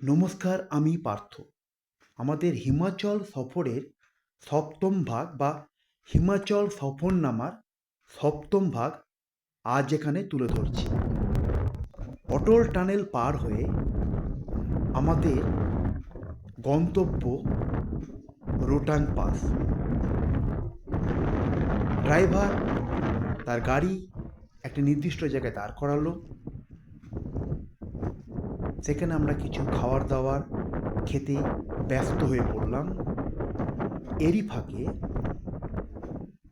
নমস্কার, আমি পার্থ। আমাদের হিমাচল সফরের সপ্তম ভাগ বা হিমাচল সফরনামার সপ্তম ভাগ আজ এখানে তুলে ধরছি। অটল টানেল পার হয়ে আমাদের গন্তব্য রোটাং পাস। ড্রাইভার তার গাড়ি একটা নির্দিষ্ট জায়গায় দাঁড় করালো। সেখানে আমরা কিছু খাবার দাবার খেতে ব্যস্ত হয়ে পড়লাম। এরই ফাঁকে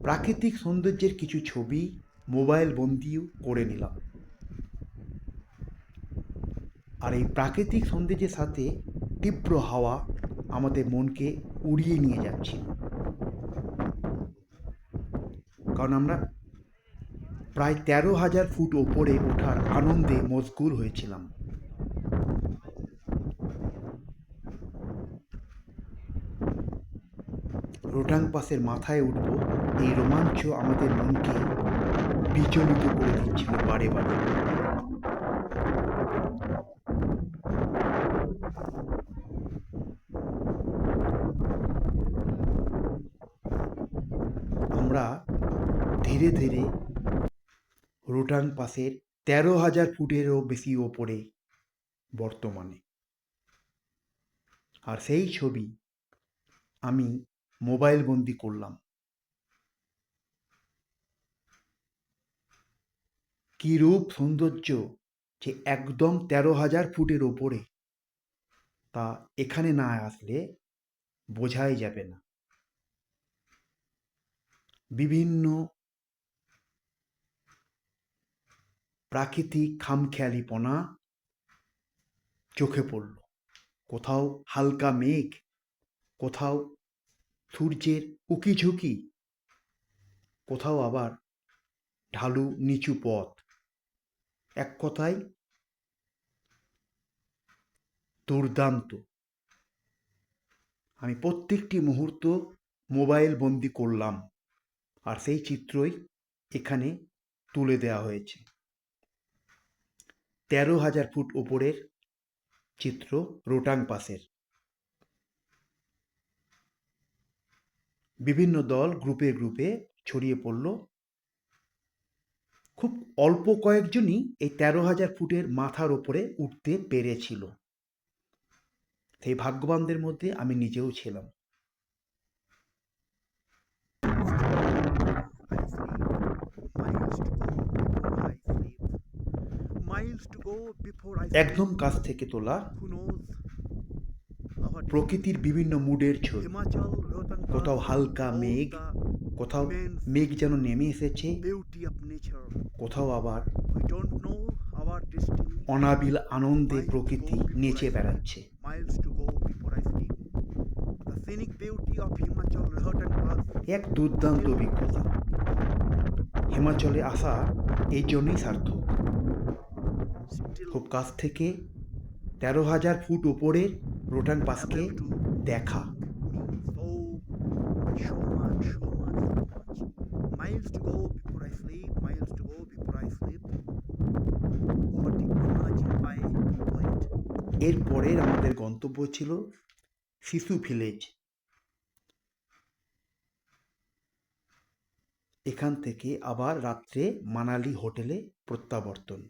প্রাকৃতিক সৌন্দর্যের কিছু ছবি মোবাইল বন্দিও করে নিলাম। আর এই প্রাকৃতিক সৌন্দর্যের সাথে তীব্র হাওয়া আমাদের মনকে উড়িয়ে নিয়ে যাচ্ছিল। কারণ আমরা প্রায় তেরো হাজার ফুট ওপরে ওঠার আনন্দে মশগুল হয়েছিলাম। রোটাং পাসের মাথায় উঠব, এই রোমাঞ্চ আমাদের মনকে বিচলিত করে দিচ্ছিল বারে বারে। আমরা ধীরে ধীরে রোটাং পাসের তেরো হাজার ফুটেরও বেশি ওপরে, বর্তমানে। আর সেই ছবি আমি মোবাইল বন্দি করলাম। কি রূপ সৌন্দর্য যে একদম তেরো হাজার ফুটের ওপরে। তা এখানে না আসলে বোঝাই যাবে না। বিভিন্ন প্রাকৃতিক খামখেয়ালিপনা চোখে পড়ল। কোথাও হালকা মেঘ, কোথাও সূর্যের উকি ঝুঁকি কোথাও আবার ঢালু নিচু পথ। এক কথায়, দুর্দান্ত। আমি প্রত্যেকটি মুহূর্ত মোবাইল বন্দি করলাম, আর সেই চিত্রই এখানে তুলে দেওয়া হয়েছে। তেরো হাজার ফুট ওপরের চিত্র রোটাং পাসের বিভিন্ন দল গ্রুপে গ্রুপে ছড়িয়ে পড়ল। খুব অল্প কয়েকজনই এই তেরো হাজার ফুটের মাথার ওপরে উঠতে পেরেছিল। সেই ভাগ্যবানদের মধ্যে আমি নিজেও ছিলাম। একদম কাছ থেকে তোলা প্রকৃতির বিভিন্ন মুডের ছবি। কোথাও হালকা মেঘ, কোথাও মেঘ যেন নেমে এসেছে, কোথাও আবার অনাবিল আনন্দে প্রকৃতি নেচে বেড়াচ্ছে। এক দুর্দান্ত অভিজ্ঞতা। হিমাচলে আসা এই জন্যই সার্থক। খুব কাছ থেকে তেরো হাজার ফুট উপরের রোটান পাসকে দেখা। এরপরের আমাদের গন্তব্য ছিল শিশু ভিলেজ এখান থেকে আবার রাত্রে মানালি হোটেলে প্রত্যাবর্তন।